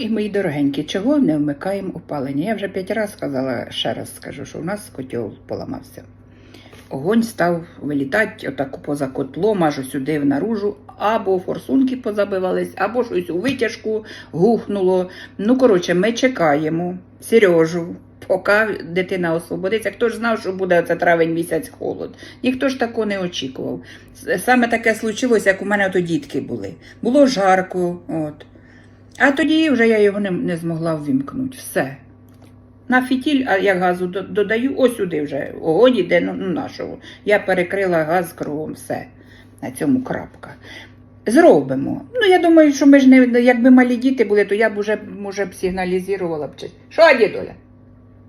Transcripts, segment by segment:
І мої дорогенькі, чого не вмикаємо опалення? Я вже п'ять разів сказала, ще раз скажу, що у нас котел поламався. Огонь став вилітати отаку поза котлом, аж сюди в наружу, або форсунки позабивались, або щось у витяжку гухнуло. Ну, коротше, ми чекаємо Сережу, поки дитина освободиться. Хто ж знав, що буде оце травень місяць холод? Ніхто ж такого не очікував. Саме таке случилося, як у мене то дітки були. Було жарко, от. А тоді вже я його не, не змогла ввімкнути. Все. На фітіль, а як газу додаю, ось сюди вже огонь іде ну, нашого. Я перекрила газ кругом, все. На цьому крапка. Зробимо. Ну, я думаю, що ми ж не, якби малі діти були, то я б уже, може, б сигналізувала б. Що, дідуля?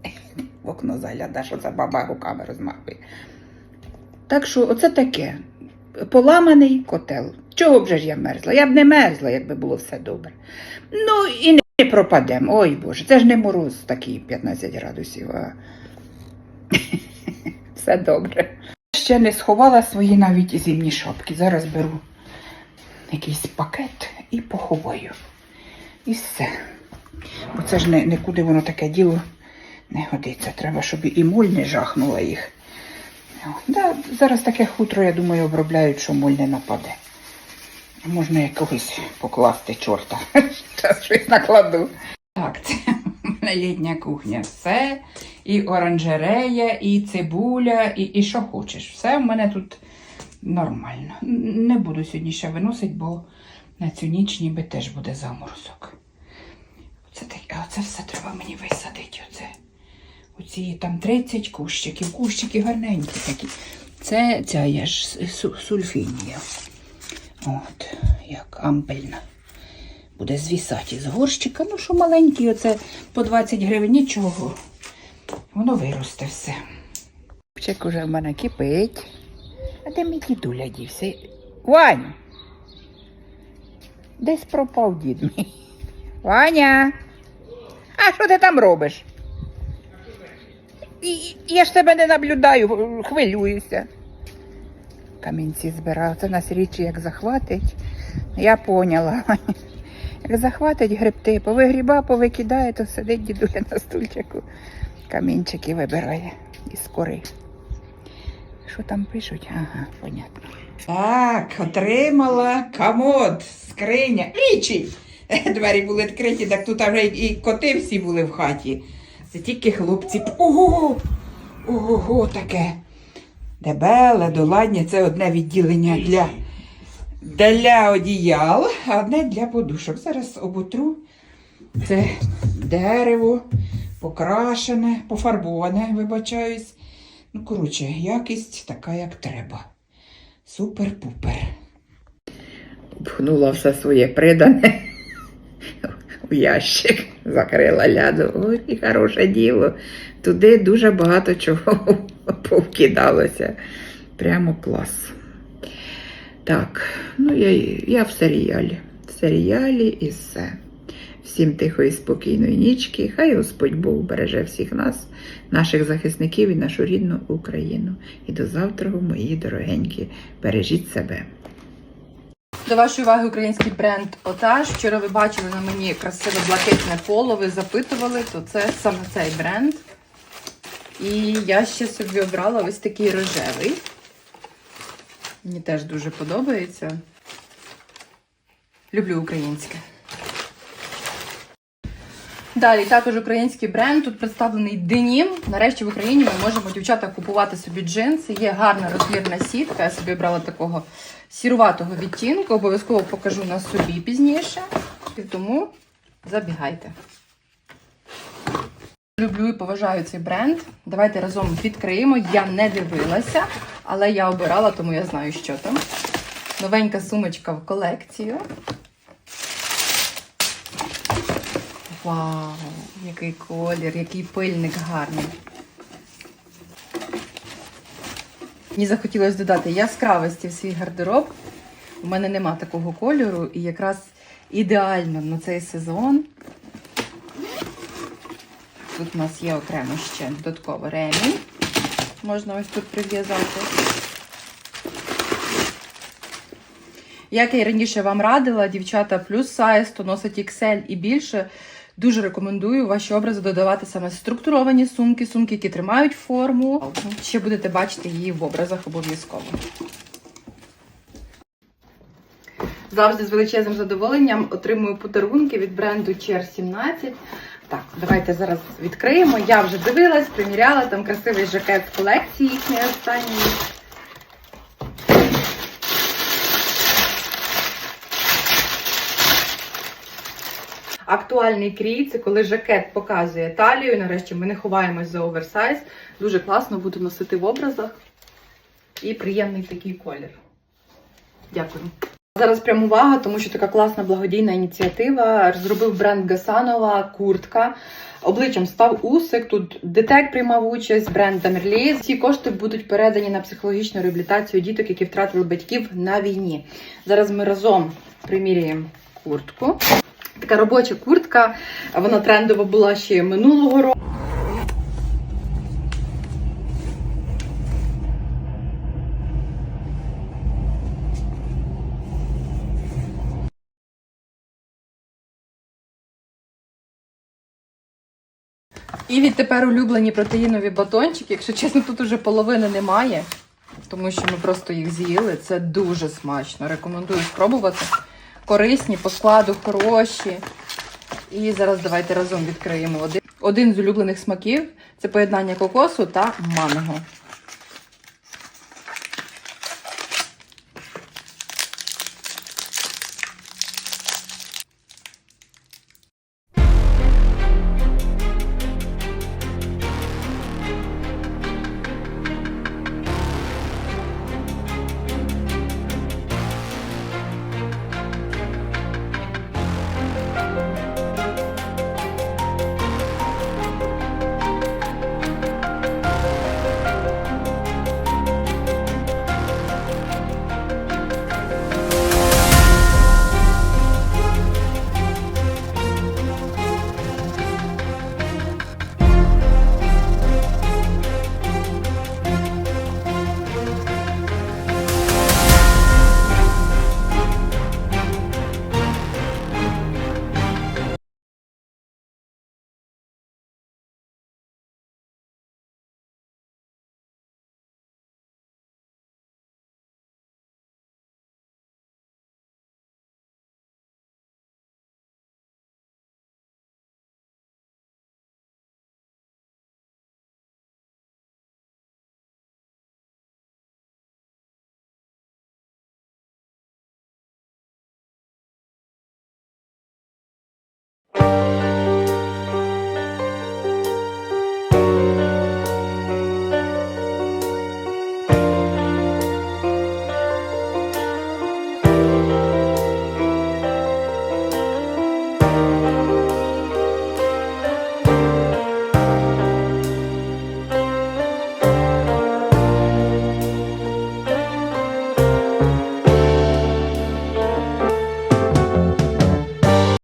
В окно загляда, що це баба руками розмахує. Так що, оце таке. Поламаний котел. Чого б же ж я мерзла? Я б не мерзла, якби було все добре. Ну і не пропадемо. Ой Боже, це ж не мороз такий 15 градусів. А... Все добре. Ще не сховала свої навіть зимні шапки. Зараз беру якийсь пакет і поховаю. І все. Бо це ж не, нікуди воно таке діло не годиться. Треба, щоб і моль не жахнула їх. Да, зараз таке хутро, я думаю, обробляють, що моль не нападе. Можна якогось покласти чорта. Зараз щось накладу. Так, це літня кухня. Все. І оранжерея, і цибуля, і, і що хочеш. Все в мене тут нормально. Не буду сьогодні ще виносити, бо на цю ніч ніби теж буде заморозок. Оце, оце все треба мені висадити. Оце. Оці там 30 кущиків. Кущики гарненькі такі. Це ця є ж су- сульфінія. От, як ампельна. Буде звісати з горщика. Ну, що маленький, оце по 20 гривень, нічого. Воно виросте все. Чек уже в мене кипить. А де мій дідуля дівся? Вань! Десь пропав дід мій. Ваня! А що ти там робиш? Я ж тебе не наблюдаю, хвилююся. Камінці збирав. Це нас річі як захватить. Я поняла. Як захватить грибти, повигріба, повикидає, то сидить дідуля на стульчику. Камінчики вибирає із кори. Що там пишуть? Ага, понятно. Так, отримала комод, скриня. Річі! Двері були відкриті, так тут вже і коти всі були в хаті. Це тільки хлопці. Ого! Ого, таке. Дебеле, доладнє, це одне відділення для, для одіял, а одне для подушок. Зараз оботру. Це дерево покрашене, пофарбоване, вибачаюсь. Ну, коротше, якість така, як треба. Супер-пупер. Пхнула все своє придане у ящик, закрила ляду. Ой, хороше діло. Туди дуже багато чого повкидалося. Прямо клас. Так, ну я, я в серіалі. В серіалі і все. Всім тихої, спокійної нічки. Хай Господь Бог береже всіх нас, наших захисників і нашу рідну Україну. І до завтра, мої дорогенькі, бережіть себе. До вашої уваги український бренд Отаж. Вчора ви бачили на мені красиве блакитне поло, ви запитували, то це саме цей бренд. І я ще собі обрала ось такий рожевий. Мені теж дуже подобається. Люблю українське. Далі також український бренд. Тут представлений денім. Нарешті в Україні ми можемо дівчата купувати собі джинси. Є гарна розмірна сітка. Я собі обрала такого сіруватого відтінку. Обов'язково покажу на собі пізніше. І тому забігайте. Люблю і поважаю цей бренд. Давайте разом відкриємо. Я не дивилася, але я обирала, тому я знаю, що там. Новенька сумочка в колекцію. Вау, який колір, який пильник гарний. Мені захотілося додати яскравості в свій гардероб. У мене нема такого кольору і якраз ідеально на цей сезон. Тут у нас є окремо ще додатково ремінь. Можна ось тут прив'язати. Як я і раніше вам радила, дівчата плюс сайз, то носить XL і більше. Дуже рекомендую ваші образи додавати саме структуровані сумки, сумки, які тримають форму. Ще будете бачити її в образах обов'язково. Завжди з величезним задоволенням отримую подарунки від бренду Chair 17. Так, давайте зараз відкриємо. Я вже дивилась, приміряла там красивий жакет з колекції їхньої останньої. Актуальний крій це коли жакет показує талію. Нарешті ми не ховаємось за оверсайз. Дуже класно буду носити в образах. І приємний такий колір. Дякую. Зараз прям увага, тому що така класна благодійна ініціатива. Зробив бренд Гасанова куртка. Обличчям став усик. Тут детек приймав участь, бренд Дамерлі. Ці кошти будуть передані на психологічну реабілітацію діток, які втратили батьків на війні. Зараз ми разом приміряємо куртку. Така робоча куртка. Вона трендова була ще минулого року. І відтепер улюблені протеїнові батончики. Якщо чесно, тут уже половини немає, тому що ми просто їх з'їли. Це дуже смачно. Рекомендую спробувати. Корисні, по складу хороші. І зараз давайте разом відкриємо один. Один з улюблених смаків це поєднання кокосу та манго.